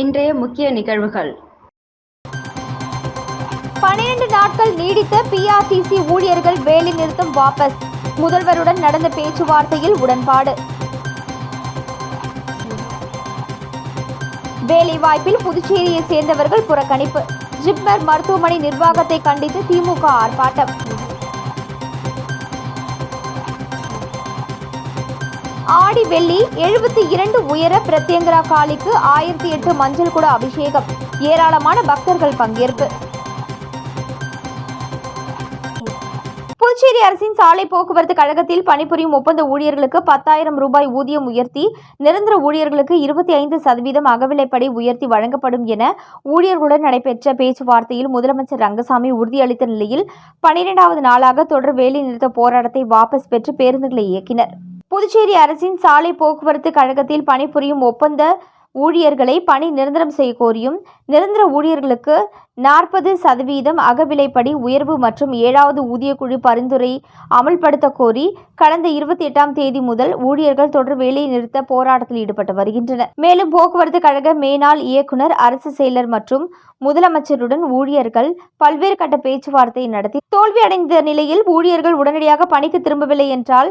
இன்றைய முக்கிய நிகழ்வுகள். பன்னிரண்டு நாட்கள் நீடித்த பிஆர்டிசி ஊழியர்கள் வேலை நிறுத்தம் வாபஸ். முதல்வருடன் நடந்த பேச்சுவார்த்தையில் உடன்பாடு. வேலைவாய்ப்பில் புதுச்சேரியை சேர்ந்தவர்கள் புறக்கணிப்பு. ஜிப்மர் மருத்துவமனை நிர்வாகத்தை கண்டித்து திமுக ஆர்ப்பாட்டம். ஆடி வெள்ளி எழுபத்தி இரண்டு உயர பிரத்யங்கரா காளிக்கு ஆயிரத்தி எட்டு மஞ்சள் குட அபிஷேகம். ஏராளமான பக்தர்கள் பங்கேற்பு. புதுச்சேரி அரசின் சாலை போக்குவரத்து கழகத்தில் பணிபுரியும் ஒப்பந்த ஊழியர்களுக்கு பத்தாயிரம் ரூபாய் ஊதியம் உயர்த்தி நிரந்தர ஊழியர்களுக்கு இருபத்தி ஐந்து சதவீதம் அகவிலைப்படி உயர்த்தி வழங்கப்படும் என ஊழியர்களுடன் நடைபெற்ற பேச்சுவார்த்தையில் முதலமைச்சர் ரங்கசாமி உறுதியளித்த நிலையில் பனிரெண்டாவது நாளாக தொடர் வேலைநிறுத்த போராட்டத்தை வாபஸ் பெற்று பேருந்துகளை இயக்கினர். புதுச்சேரி அரசின் சாலை போக்குவரத்து கழகத்தில் பணிபுரியும் ஒப்பந்த ஊழியர்களை பணி நிரந்தரம் செய்ய கோரியும் நிரந்தர ஊழியர்களுக்கு நாற்பது சதவீதம் அகவிலைப்படி உயர்வு மற்றும் ஏழாவது ஊதியக்குழு பரிந்துரை அமல்படுத்த கோரி கடந்த இருபத்தி எட்டாம் தேதி முதல் ஊழியர்கள் தொடர் வேலை நிறுத்த போராட்டத்தில் ஈடுபட்டு வருகின்றனர். மேலும் போக்குவரத்து கழக மேனாள் இயக்குனர் அரசு செயலர் மற்றும் முதலமைச்சருடன் ஊழியர்கள் பல்வேறு கட்ட பேச்சுவார்த்தை நடத்தி தோல்வியடைந்த நிலையில் ஊழியர்கள் உடனடியாக பணிக்கு திரும்பவில்லை என்றால்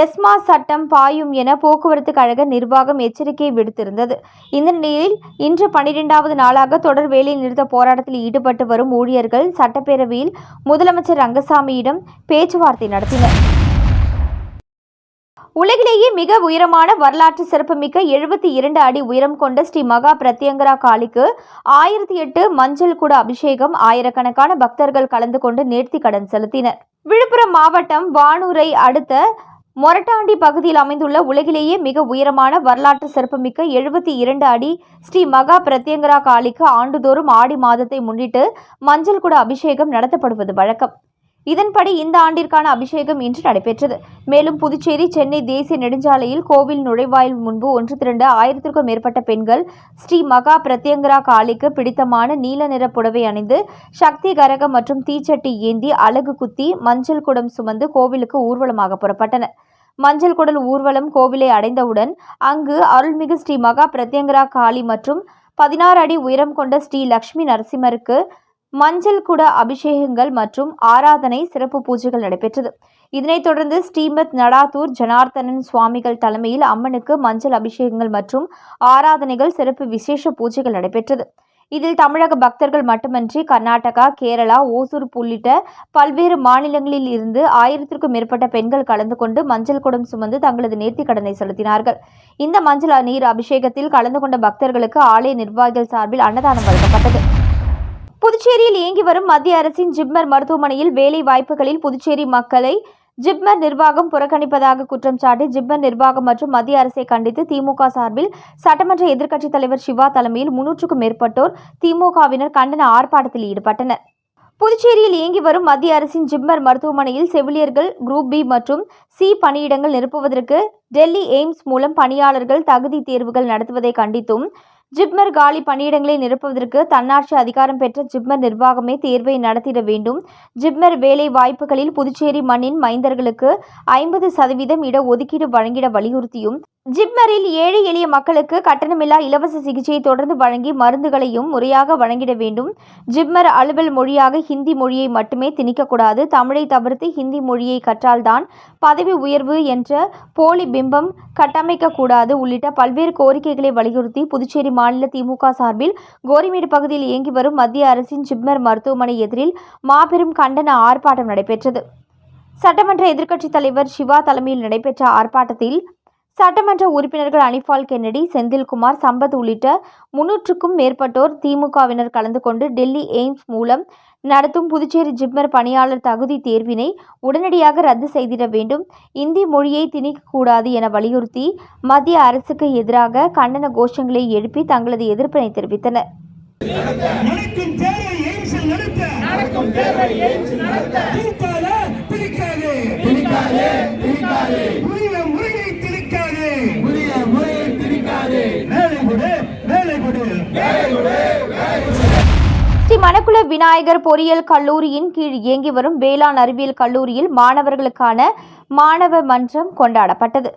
எஸ்மா சட்டம் பாயும் என போக்குவரத்து கழக நிர்வாகம் எச்சரிக்கை விடுத்திருந்தது. இந்த நிலையில் இன்று பனிரெண்டாவது நாளாக தொடர் வேலை நிறுத்த போராட்டத்தில் ஈடுபட்டு வரும் ஊழியர்கள் சட்டப்பேரவையில் முதலமைச்சர் ரங்கசாமியிடம் பேச்சுவார்த்தை நடத்தினர். உலகிலேயே மிக உயரமான வரலாற்று சிறப்புமிக்க எழுபத்தி இரண்டு அடி உயரம் கொண்ட ஸ்ரீ மகா பிரத்யங்கரா காளிக்கு ஆயிரத்தி எட்டு மஞ்சள் குட அபிஷேகம் ஆயிரக்கணக்கான பக்தர்கள் கலந்து கொண்டு நேர்த்தி கடன் செலுத்தினர். விழுப்புரம் மாவட்டம் வானூரை அடுத்த மொரட்டாண்டி பகுதியில் அமைந்துள்ள உலகிலேயே மிக உயரமான வரலாற்று சிறப்புமிக்க எழுபத்தி இரண்டு அடி ஸ்ரீ மகா பிரத்யங்கரா காளிக்கு ஆண்டுதோறும் ஆடி மாதத்தை முன்னிட்டு மஞ்சள் குட அபிஷேகம் நடத்தப்படுவது வழக்கம். இதன்படி இந்த ஆண்டிற்கான அபிஷேகம் இன்று நடைபெற்றது. மேலும் புதுச்சேரி சென்னை தேசிய நெடுஞ்சாலையில் கோவில் நுழைவாயில் முன்பு ஒன்று திரண்ட ஆயிரத்திற்கும் மேற்பட்ட பெண்கள் ஸ்ரீ மகா பிரத்யங்கரா காளிக்கு பிடித்தமான நீல நிற புடவை அணிந்து சக்தி கரகம் மற்றும் தீச்சட்டி ஏந்தி அலகு குத்தி மஞ்சள் குடம் சுமந்து கோவிலுக்கு ஊர்வலமாக புறப்பட்டனர். மஞ்சள் குடல் ஊர்வலம் கோவிலை அடைந்தவுடன் அங்கு அருள்மிகு ஸ்ரீ மகா பிரத்யங்கரா காளி மற்றும் பதினாறு அடி உயரம் கொண்ட ஸ்ரீ லக்ஷ்மி நரசிம்மருக்கு மஞ்சள் குட அபிஷேகங்கள் மற்றும் ஆராதனை சிறப்பு பூஜைகள் நடைபெற்றது. இதனைத் தொடர்ந்து ஸ்ரீமத் நடாத்தூர் ஜனார்த்தனன் சுவாமிகள் தலைமையில் அம்மனுக்கு மஞ்சள் அபிஷேகங்கள் மற்றும் ஆராதனைகள் சிறப்பு விசேஷ பூஜைகள் நடைபெற்றது. இதில் தமிழக பக்தர்கள் மட்டுமன்றி கர்நாடகா கேரளா ஓசூர் உள்ளிட்ட பல்வேறு மாநிலங்களில் இருந்து ஆயிரத்திற்கும் மேற்பட்ட பெண்கள் கலந்து கொண்டு மஞ்சள் குடம் சுமந்து தங்களது நேர்த்திக் கடனை செலுத்தினார்கள். இந்த மஞ்சள் நீர் அபிஷேகத்தில் கலந்து கொண்ட பக்தர்களுக்கு ஆலய நிர்வாகிகள் சார்பில் அன்னதானம் வழங்கப்பட்டது. புதுச்சேரியில் இயங்கி வரும் மத்திய அரசின் ஜிப்மர் மருத்துவமனையில் வேலை வாய்ப்புகளில் புதுச்சேரி மக்களை ஜிப்மர் நிர்வாகம் புறக்கணிப்பதாக குற்றம் சாட்டி ஜிப்மர் நிர்வாகம் மற்றும் மத்திய அரசை கண்டித்து திமுக சார்பில் சட்டமன்ற எதிர்க்கட்சித் தலைவர் சிவா தலைமையில் முன்னூற்றுக்கும் மேற்பட்டோர் திமுகவினர் கண்டன ஆர்ப்பாட்டத்தில் ஈடுபட்டனர். புதுச்சேரியில் இயங்கி வரும் மத்திய அரசின் ஜிப்மர் மருத்துவமனையில் செவிலியர்கள் குரூப் பி மற்றும் சி பணியிடங்கள் நிரப்புவதற்கு டெல்லி எய்ம்ஸ் மூலம் பணியாளர்கள் தகுதி தேர்வுகள் நடத்துவதை கண்டித்தும் ஜிப்மர் காலி பணியிடங்களை நிரப்புவதற்கு தன்னாட்சி அதிகாரம் பெற்ற ஜிப்மர் நிர்வாகமே தேர்வை நடத்திட வேண்டும். ஜிப்மர் வேலை வாய்ப்புகளில் புதுச்சேரி மண்ணின் மைந்தர்களுக்கு ஐம்பது சதவீதம் இட ஒதுக்கீடு வழங்கிட வலியுறுத்தியும் ஜிப்மரில் ஏழை எளிய மக்களுக்கு கட்டணமில்லா இலவச சிகிச்சையை தொடர்ந்து வழங்கி மருந்துகளையும் முறையாக வழங்கிட வேண்டும். ஜிப்மர் அலுவல் மொழியாக ஹிந்தி மொழியை மட்டுமே திணிக்கக்கூடாது. தமிழை தவிர்த்து ஹிந்தி மொழியை கற்றால்தான் பதவி உயர்வு என்ற போலி பிம்பம் கட்டமைக்கக்கூடாது உள்ளிட்ட பல்வேறு கோரிக்கைகளை வலியுறுத்தி புதுச்சேரி மாநில திமுக சார்பில் கோரிமேடு பகுதியில் இயங்கி வரும் மத்திய அரசின் ஜிப்மர் மருத்துவமனை எதிரில் மாபெரும் கண்டன ஆர்ப்பாட்டம் நடைபெற்றது. சட்டமன்ற எதிர்க்கட்சித் தலைவர் சிவா தலைமையில் நடைபெற்ற ஆர்ப்பாட்டத்தில் சட்டமன்ற உறுப்பினர்கள் அனிஃபால் கென்னடி செந்தில்குமார் சம்பத் உள்ளிட்ட முன்னூற்றுக்கும் மேற்பட்டோர் திமுகவினர் கலந்து கொண்டு டெல்லி எய்ம்ஸ் மூலம் நடத்தும் புதுச்சேரி ஜிப்மர் பணியாளர் தகுதி தேர்வினை உடனடியாக ரத்து செய்திட வேண்டும். இந்தி மொழியை திணிக்கக்கூடாது என வலியுறுத்தி மத்திய அரசுக்கு எதிராக கண்டன கோஷங்களை எழுப்பி தங்களது எதிர்ப்பினை தெரிவித்தனர். நடக்கும் தேர்வை எய்ம்ஸில் நடத்த நடக்கும் தேர்வை எய்ம்ஸில் நடத்த திணிக்காத திணிக்காது திணிக்காது திணிக்காது உரிய முறையை திணிக்காது உரிய முறையை திணிக்காது வேலை கொடு வேலை கொடு வேலை கொடு ஸ்ரீ மணக்குள விநாயகர் பொறியியல் கல்லூரியின் கீழ் இயங்கி வரும் வேளாண் அறிவியல் கல்லூரியில் மாணவர்களுக்கான மாணவ மன்றம் கொண்டாடப்பட்டது.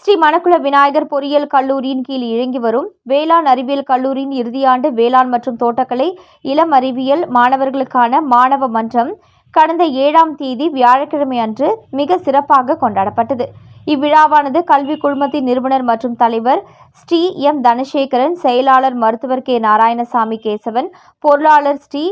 ஸ்ரீ மணக்குள விநாயகர் பொறியியல் கல்லூரியின் கீழ் இயங்கி வரும் வேளாண் அறிவியல் கல்லூரியின் இறுதியாண்டு வேளாண் மற்றும் தோட்டக்கலை இளம் அறிவியல் மாணவர்களுக்கான மாணவ மன்றம் கடந்த ஏழாம் தேதி வியாழக்கிழமை அன்று மிக சிறப்பாக கொண்டாடப்பட்டது. இவ்விழாவானது கல்வி குழுமத்தின் நிறுவனர் மற்றும் தலைவர் ஸ்ரீ எம் தனசேகரன் செயலாளர் மருத்துவர் கே நாராயணசாமி கேசவன் பொருளாளர் ஸ்ரீ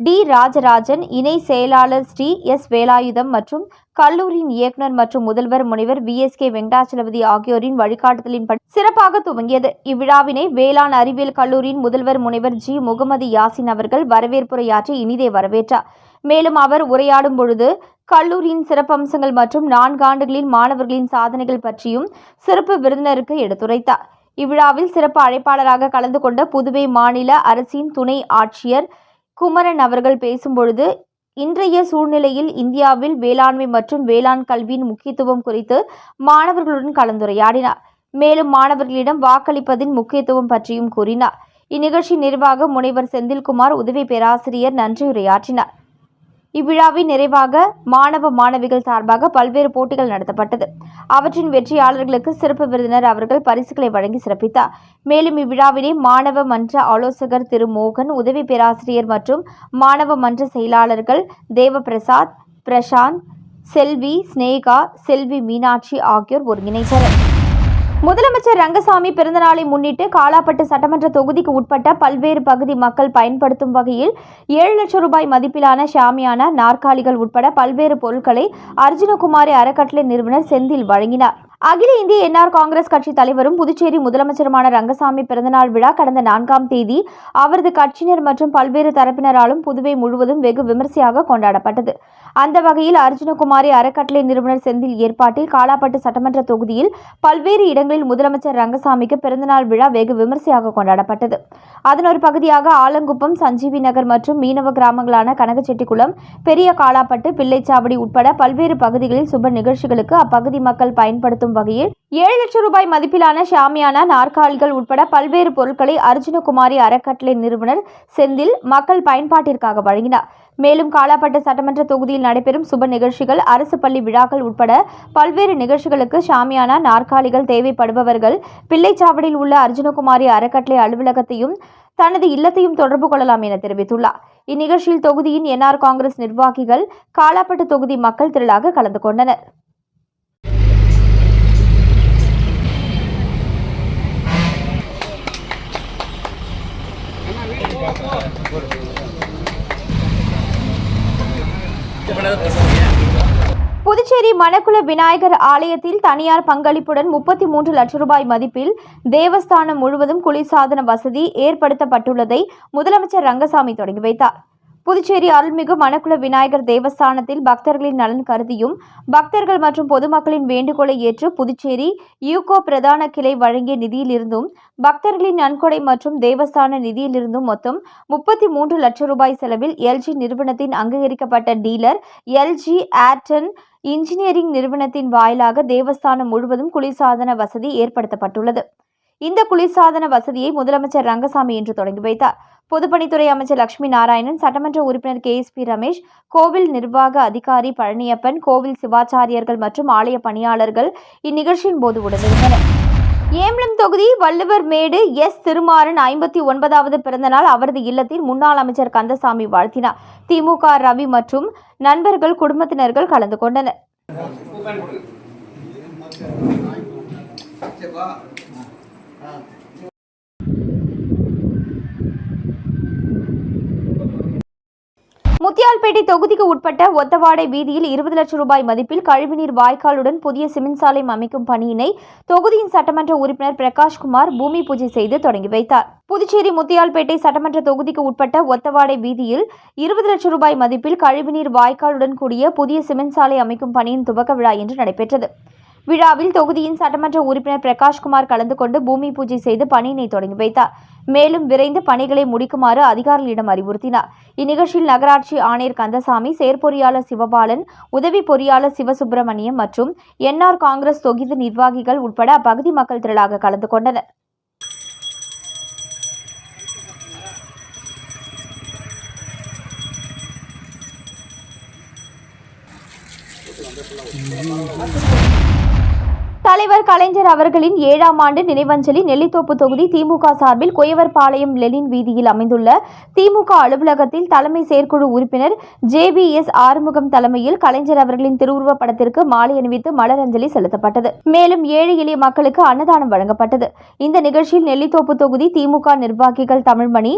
டி ராஜராஜன் இணை செயலாளர் ஸ்ரீ எஸ் வேலாயுதம் மற்றும் கல்லூரியின் இயக்குனர் மற்றும் முதல்வர் முனைவர் வி எஸ் கே வெங்கடாச்சலபதி ஆகியோரின் வழிகாட்டுதலின்படி சிறப்பாக துவங்கியது. இவ்விழாவினை வேளாண் அறிவியல் கல்லூரியின் முதல்வர் முனைவர் ஜி முகமது யாசின் அவர்கள் வரவேற்புரையாற்றி இனிதே வரவேற்றார். மேலும் அவர் உரையாடும் பொழுது கல்லூரியின் சிறப்பம்சங்கள் மற்றும் நான்காண்டுகளில் மாணவர்களின் சாதனைகள் பற்றியும் சிறப்பு விருந்தினருக்கு எடுத்துரைத்தார். இவ்விழாவில் சிறப்பு அழைப்பாளராக கலந்து கொண்ட புதுவை மாநில அரசின் துணை ஆட்சியர் குமரன் அவர்கள் பேசும்பொழுது இன்றைய சூழ்நிலையில் இந்தியாவில் வேளாண்மை மற்றும் வேளாண் கல்வியின் முக்கியத்துவம் குறித்து மாணவர்களுடன் கலந்துரையாடினார். மேலும் மாணவர்களிடம் வாக்களிப்பதின் முக்கியத்துவம் பற்றியும் கூறினார். இந்நிகழ்ச்சி நிர்வாக முனைவர் செந்தில்குமார் உதவி பேராசிரியர் நன்றியுரையாற்றினார். இவ்விழாவின் நிறைவாக மாணவ மாணவிகள் சார்பாக பல்வேறு போட்டிகள் நடத்தப்பட்டது. அவற்றின் வெற்றியாளர்களுக்கு சிறப்பு விருந்தினர் அவர்கள் பரிசுகளை வழங்கி சிறப்பித்தார். மேலும் இவ்விழாவினை மாணவ மன்ற ஆலோசகர் திரு மோகன் உதவி பேராசிரியர் மற்றும் மாணவ மன்ற செயலாளர்கள் தேவபிரசாத் பிரசாந்த் செல்வி ஸ்னேகா செல்வி மீனாட்சி ஆகியோர் ஒருங்கிணைத்தனர் முதலமைச்சர் ரங்கசாமி பிறந்தநாளை முன்னிட்டு காலாப்பட்டு சட்டமன்ற தொகுதிக்கு உட்பட்ட பல்வேறு பகுதி மக்கள் பயன்படுத்தும் வகையில் ஏழு லட்சம் ரூபாய் மதிப்பிலான ஷாமியானா நாற்காலிகள் உட்பட பல்வேறு பொருட்களை அர்ஜுனகுமாரி அறக்கட்டளை நிறுவனர் செந்தில் வழங்கினார். அகில இந்திய என்ஆர் காங்கிரஸ் கட்சி தலைவரும் புதுச்சேரி முதலமைச்சருமான ரங்கசாமி பிறந்தநாள் விழா கடந்த நான்காம் தேதி அவரது கட்சியினர் மற்றும் பல்வேறு தரப்பினராலும் புதுவை முழுவதும் வெகு விமர்சையாக கொண்டாடப்பட்டது. அந்த வகையில் அர்ஜுனகுமாரி அறக்கட்டளை நிறுவனர் செந்தில் ஏற்பாட்டில் காலாப்பட்டு சட்டமன்ற தொகுதியில் பல்வேறு இடங்களில் முதலமைச்சர் ரங்கசாமிக்கு பிறந்தநாள் விழா வெகு விமர்சையாக கொண்டாடப்பட்டது. அதன் ஒரு பகுதியாக ஆலங்குப்பம் சஞ்சீவி நகர் மற்றும் மீனவ கிராமங்களான கனகச்செட்டிக்குளம் பெரிய காலாப்பட்டு பிள்ளைச்சாவடி உட்பட பல்வேறு பகுதிகளில் சுப நிகழ்ச்சிகளுக்கு அப்பகுதி மக்கள் பயன்படுத்தும் வகையில் ஏழு லட்சம் ரூபாய் மதிப்பிலான ஷாமியானா நாற்காலிகள் உட்பட பல்வேறு பொருட்களை அர்ஜுனகுமாரி அறக்கட்டளை நிறுவனர் செந்தில் மக்கள் பயன்பாட்டிற்காக வழங்கினார். மேலும் காலாப்பட்ட சட்டமன்ற தொகுதியில் நடைபெறும் சுப நிகழ்ச்சிகள் அரசு பள்ளி விழாக்கள் உட்பட பல்வேறு நிகழ்ச்சிகளுக்கு ஷாமியானா நாற்காலிகள் தேவைப்படுபவர்கள் பிள்ளைச்சாவடியில் உள்ள அர்ஜுனகுமாரி அறக்கட்டளை அலுவலகத்தையும் தனது இல்லத்தையும் தொடர்பு கொள்ளலாம் என தெரிவித்துள்ளார். இந்நிகழ்ச்சியில் தொகுதியின் என்ஆர் காங்கிரஸ் நிர்வாகிகள் காலாப்பட்டு தொகுதி மக்கள் திரளாக கலந்து கொண்டனர் புதுச்சேரி மணக்குள விநாயகர் ஆலயத்தில் தனியார் பங்களிப்புடன் முப்பத்தி மூன்று லட்சம் ரூபாய் மதிப்பில் தேவஸ்தானம் முழுவதும் குளிர்சாதன வசதி ஏற்படுத்தப்பட்டுள்ளதை முதலமைச்சர் ரங்கசாமி தொடங்கி வைத்தார். புதுச்சேரி அருள்மிகு மணக்குள விநாயகர் தேவஸ்தானத்தில் பக்தர்களின் நலன் கருதியும் பக்தர்கள் மற்றும் பொதுமக்களின் வேண்டுகோளை ஏற்று புதுச்சேரி யூகோ பிரதான கிளை வழங்கிய நிதியிலிருந்தும் பக்தர்களின் நன்கொடை மற்றும் தேவஸ்தான நிதியிலிருந்தும் மொத்தம் முப்பத்தி மூன்று லட்சம் ரூபாய் செலவில் எல்ஜி நிறுவனத்தின் அங்கீகரிக்கப்பட்ட டீலர் எல்ஜி ஏர்டன் இன்ஜினியரிங் நிறுவனத்தின் வாயிலாக தேவஸ்தானம் முழுவதும் குளிர்சாதன வசதி ஏற்படுத்தப்பட்டுள்ளது. இந்த குளிர்சாதன வசதியை முதலமைச்சர் ரங்கசாமி இன்று தொடங்கி வைத்தார். பொதுப்பணித்துறை அமைச்சர் லட்சுமி நாராயணன் சட்டமன்ற உறுப்பினர் கே. எஸ். பி. ரமேஷ் கோவில் நிர்வாக அதிகாரி பழனியப்பன் கோவில் சிவாச்சாரியர்கள் மற்றும் ஆலய பணியாளர்கள் இந்நிகழ்ச்சியின் போது உடனிருந்தனர். ஏம்பலம் தொகுதி வள்ளுவர் மேடு எஸ் திருமாறன் ஐம்பத்தி ஒன்பதாவது பிறந்தநாள் அவரது இல்லத்தில் முன்னாள் அமைச்சர் கந்தசாமி வாழ்த்தினார். திமுக ரவி மற்றும் நண்பர்கள் குடும்பத்தினர்கள் கலந்து கொண்டனர். முத்தியால்பேட்டை தொகுதிக்கு உட்பட்ட ஒத்தவாடை வீதியில் இருபது லட்சம் ரூபாய் மதிப்பில் கழிவுநீர் வாய்க்காலுடன் புதிய சிமெண்ட் சாலை அமைக்கும் பணியினை தொகுதியின் சட்டமன்ற உறுப்பினர் பிரகாஷ்குமார் பூமி பூஜை செய்து தொடங்கி வைத்தார். புதுச்சேரி முத்தியால்பேட்டை சட்டமன்ற தொகுதிக்கு உட்பட்ட ஒத்தவாடை வீதியில் இருபது லட்சம் ரூபாய் மதிப்பில் கழிவுநீர் வாய்க்காலுடன் கூடிய புதிய சிமெண்ட் சாலை அமைக்கும் பணியின் துவக்க விழா இன்று நடைபெற்றது. விழாவில் தொகுதியின் சட்டமன்ற உறுப்பினர் பிரகாஷ்குமார் கலந்து கொண்டு பூமி பூஜை செய்து பணியினை தொடங்கி வைத்தார். மேலும் விரைந்து பணிகளை முடிக்குமாறு அதிகாரிகளிடம் அறிவுறுத்தினார். இந்நிகழ்ச்சியில் நகராட்சி ஆணையர் கந்தசாமி செயற்பொறியாளர் சிவபாலன் உதவி பொறியாளர் சிவசுப்பிரமணியம் மற்றும் என்ஆர் காங்கிரஸ் தொகுதி நிர்வாகிகள் உட்பட அப்பகுதி மக்கள் திரளாக கலந்து கொண்டனர். தலைவர் கலைஞர் அவர்களின் ஏழாம் ஆண்டு நினைவஞ்சலி நெல்லித்தோப்பு தொகுதி திமுக சார்பில் குயவர்பாளையம் லெனின் வீதியில் அமைந்துள்ள திமுக அலுவலகத்தில் தலைமை செயற்குழு உறுப்பினர் ஜே பி எஸ் ஆறுமுகம் தலைமையில் கலைஞர் அவர்களின் திருவுருவப் படத்திற்கு மாலை அணிவித்து மலரஞ்சலி செலுத்தப்பட்டது. மேலும் ஏழை எளிய மக்களுக்கு அன்னதானம் வழங்கப்பட்டது. இந்த நிகழ்ச்சியில் நெல்லித்தோப்பு தொகுதி திமுக நிர்வாகிகள் Tamilmani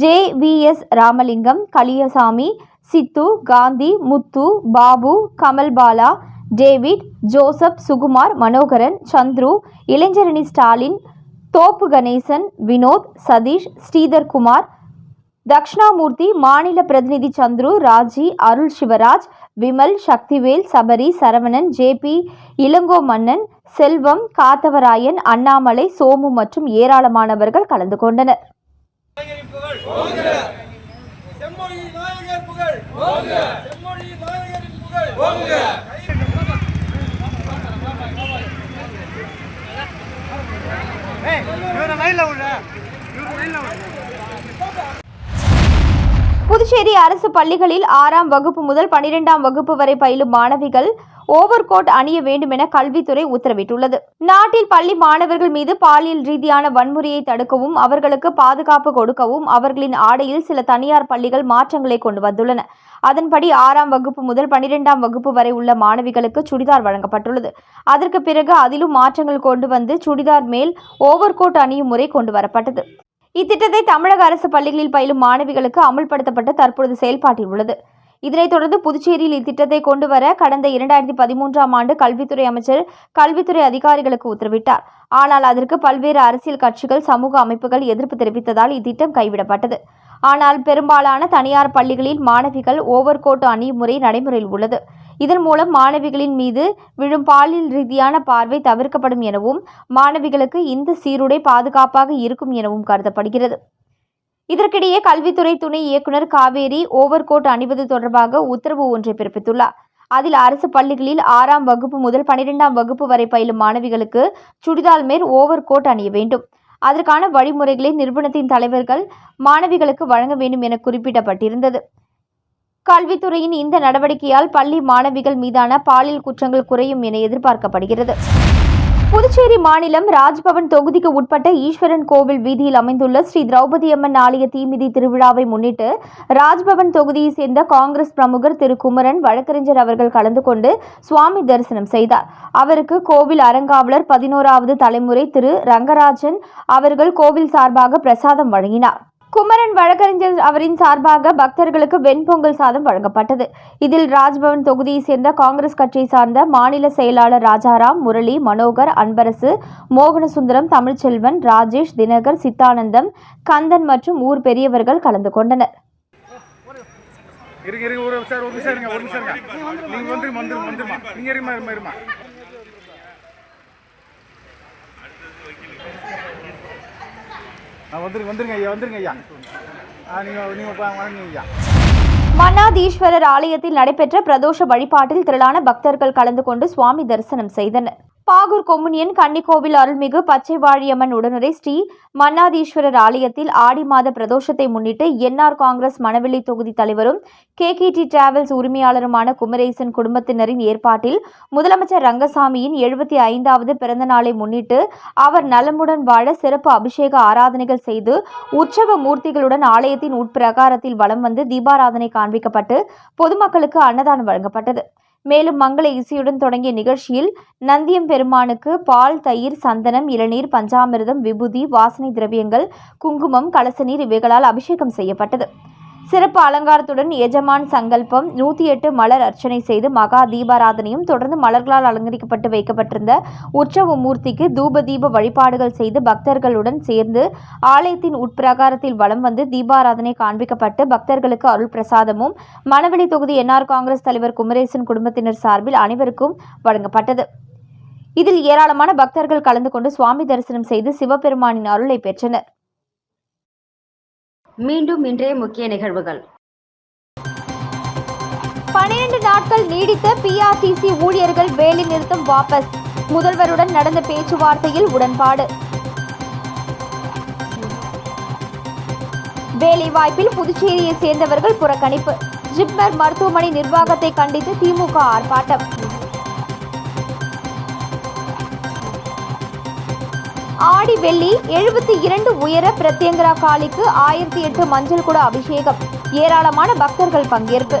J V S Ramalingam Kaliyasamy Sithu Gandhi Muthu Babu Kamalbala David Joseph Sukumar Manoharan Chandru இளைஞரணி ஸ்டாலின் தோப்பு கணேசன் வினோத் சதீஷ் ஸ்ரீதர் குமார் தக்ஷணாமூர்த்தி மாநில பிரதிநிதி சந்துரு ராஜி அருள் சிவராஜ் விமல் சக்திவேல் சபரி சரவணன் ஜேபி இளங்கோ மன்னன் செல்வம் காத்தவராயன் அண்ணாமலை சோமு மற்றும் ஏராளமானவர்கள் கலந்து கொண்டனர். செம்மொழி நாயகர் புகழ். செம்மொழி நாயகரின் புகழ். ஏய் இவரை லைனில் விடுற இவரை லைனில் விடுற புதுச்சேரி அரசு பள்ளிகளில் ஆறாம் வகுப்பு முதல் பனிரெண்டாம் வகுப்பு வரை பயிலும் மாணவிகள் ஓவர்கோட் அணிய வேண்டும் என கல்வித்துறை உத்தரவிட்டுள்ளது. நாட்டில் பள்ளி மாணவர்கள் மீது பாலியல் ரீதியான வன்முறையை தடுக்கவும் அவர்களுக்கு பாதுகாப்பு கொடுக்கவும் அவர்களின் ஆடையில் சில தனியார் பள்ளிகள் மாற்றங்களை கொண்டு வந்துள்ளன. அதன்படி ஆறாம் வகுப்பு முதல் பனிரெண்டாம் வகுப்பு வரை உள்ள மாணவிகளுக்கு சுடிதார் வழங்கப்பட்டுள்ளது. அதற்கு பிறகு அதிலும் மாற்றங்கள் கொண்டு வந்து சுடிதார் மேல் ஓவர்கோட் அணியும் முறை கொண்டு வரப்பட்டது. இத்திட்டத்தை தமிழக அரசு பள்ளிகளில் பயிலும் மாணவிகளுக்கு அமல்படுத்தப்பட்டு தற்பொழுது செயல்பாட்டில் உள்ளது. இதனைத் தொடர்ந்து புதுச்சேரியில் இத்திட்டத்தை கொண்டு வர கடந்த இரண்டாயிரத்தி பதிமூன்றாம் ஆண்டு கல்வித்துறை அமைச்சர் கல்வித்துறை அதிகாரிகளுக்கு உத்தரவிட்டார். ஆனால் அதற்கு பல்வேறு அரசியல் கட்சிகள் சமூக அமைப்புகள் எதிர்ப்பு தெரிவித்ததால் இத்திட்டம் கைவிடப்பட்டது. ஆனால் பெரும்பாலான தனியார் பள்ளிகளில் மாணவிகள் ஓவர்கோட் அணியும் முறை நடைமுறையில் உள்ளது. இதன் மூலம் மாணவிகளின் மீது விழும் பாலியல் ரீதியான பார்வை தவிர்க்கப்படும் எனவும் மாணவிகளுக்கு இந்த சீருடை பாதுகாப்பாக இருக்கும் எனவும் கருதப்படுகிறது. இதற்கிடையே கல்வித்துறை துணை இயக்குனர் காவேரி ஓவர்கோட் அணிவது தொடர்பாக உத்தரவு ஒன்றை பிறப்பித்துள்ளார். அதில் அரசு பள்ளிகளில் ஆறாம் வகுப்பு முதல் பனிரெண்டாம் வகுப்பு வரை பயிலும் மாணவிகளுக்கு சுடிதார் மேல் ஓவர்கோட் அணிய வேண்டும். அதற்கான வழிமுறைகளை நிறுவனத்தின் தலைவர்கள் மாணவிகளுக்கு வழங்க வேண்டும் என குறிப்பிடப்பட்டிருந்தது. கல்வித்துறையின் இந்த நடவடிக்கையால் பள்ளி மாணவிகள் மீதான பாலியல் குற்றங்கள் குறையும் என எதிர்பார்க்கப்படுகிறது. புதுச்சேரி மாநிலம் ராஜ்பவன் தொகுதிக்கு உட்பட்ட ஈஸ்வரன் கோவில் வீதியில் அமைந்துள்ள ஸ்ரீ திரௌபதி அம்மன் ஆலய தீமிதி திருவிழாவை முன்னிட்டு ராஜ்பவன் தொகுதியை சேர்ந்த காங்கிரஸ் பிரமுகர் திரு குமரன் வழக்கறிஞர் அவர்கள் கலந்து கொண்டு சுவாமி தரிசனம் செய்தார். அவருக்கு கோவில் அறங்காவலர் பதினோராவது தலைமுறை திரு ரங்கராஜன் அவர்கள் கோவில் சார்பாக பிரசாதம் வழங்கினார். குமரன் வழக்கறிஞர் அவரின் சார்பாக பக்தர்களுக்கு வெண்பொங்கல் சாதம் வழங்கப்பட்டது. இதில் ராஜ்பவன் தொகுதியை சேர்ந்த காங்கிரஸ் கட்சியை சார்ந்த மாநில செயலாளர் ராஜாராம் முரளி மனோகர் அன்பரசு மோகனசுந்தரம் தமிழ்ச்செல்வன் ராஜேஷ் தினகர் சித்தானந்தம் கந்தன் மற்றும் ஊர் பெரியவர்கள் கலந்து கொண்டனர். இருங்க இருங்க ஒரு சார் ஒரு நிமிஷம் இருங்க ஒரு நிமிஷம் இருங்க. நீங்க வந்து வந்துருமா நீங்க இருமா இருமா இருமா வந்துருங்க வந்துருங்க ஐயா வந்துருங்க ஐயா. ஐயா. மன்னாதீஸ்வரர் ஆலயத்தில் நடைபெற்ற பிரதோஷ வழிபாட்டில் திரளான பக்தர்கள் கலந்து கொண்டு சுவாமி தரிசனம் செய்தனர். பாகூர் கொம்முனியன் கன்னிக்கோவில் அருள்மிகு பச்சை வாழியம்மன் உடனுரை ஸ்ரீ மன்னாதீஸ்வரர் ஆலயத்தில் ஆடி மாத பிரதோஷத்தை முன்னிட்டு என்ஆர் காங்கிரஸ் மணவெளி தொகுதி தலைவரும் கே கே டி டிராவல்ஸ் உரிமையாளருமான குமரேசன் குடும்பத்தினரின் ஏற்பாட்டில் முதலமைச்சர் ரங்கசாமியின் எழுபத்தி ஐந்தாவது பிறந்த நாளை முன்னிட்டு அவர் நலமுடன் வாழ சிறப்பு அபிஷேக ஆராதனைகள் செய்து உற்சவ மூர்த்திகளுடன் ஆலயத்தின் உட்பிரகாரத்தில் வலம் வந்து தீபாராதனை காண்பிக்கப்பட்டு பொதுமக்களுக்கு அன்னதானம் வழங்கப்பட்டது. மேலும் மங்கள இசையுடன் தொடங்கிய நிகழ்ச்சியில் நந்தியம் பெருமானுக்கு பால் தயிர் சந்தனம் இளநீர் பஞ்சாமிர்தம் விபூதி வாசனை திரவியங்கள் குங்குமம் கலச நீர் இவைகளால் அபிஷேகம் செய்யப்பட்டது. சிறப்பு அலங்காரத்துடன் எஜமான் சங்கல்பம் நூற்றி எட்டு மலர் அர்ச்சனை செய்து மகா தீபாராதனையும் தொடர்ந்து மலர்களால் அலங்கரிக்கப்பட்டு வைக்கப்பட்டிருந்த உற்சவ மூர்த்திக்கு தூப தீப வழிபாடுகள் செய்து பக்தர்களுடன் சேர்ந்து ஆலயத்தின் உட்பிரகாரத்தில் வலம் வந்து தீபாராதனை காண்பிக்கப்பட்டு பக்தர்களுக்கு அருள் பிரசாதமும் மணவெளி தொகுதி என்ஆர் காங்கிரஸ் தலைவர் குமரேசன் குடும்பத்தினர் சார்பில் அனைவருக்கும் வழங்கப்பட்டது. இதில் ஏராளமான பக்தர்கள் கலந்து கொண்டு சுவாமி தரிசனம் செய்து சிவபெருமானின் அருளை பெற்றனர். மீண்டும் இன்றைய முக்கிய நிகழ்வுகள். பனிரெண்டு நாட்கள் நீடித்த பிஆர்டிசி ஊழியர்கள் வேலை நிறுத்தம் வாபஸ். முதல்வருடன் நடந்த பேச்சுவார்த்தையில் உடன்பாடு. வேலைவாய்ப்பில் புதுச்சேரியை சேர்ந்தவர்கள் புறக்கணிப்பு. ஜிப்மர் மருத்துவமனை நிர்வாகத்தை கண்டித்து திமுக ஆர்ப்பாட்டம். ஆடி வெள்ளி எழுபத்தி இரண்டு உயர பிரத்யங்கரா காளிக்கு ஆயிரத்தி எட்டு மஞ்சள் குட அபிஷேகம். ஏராளமான பக்தர்கள் பங்கேற்பு.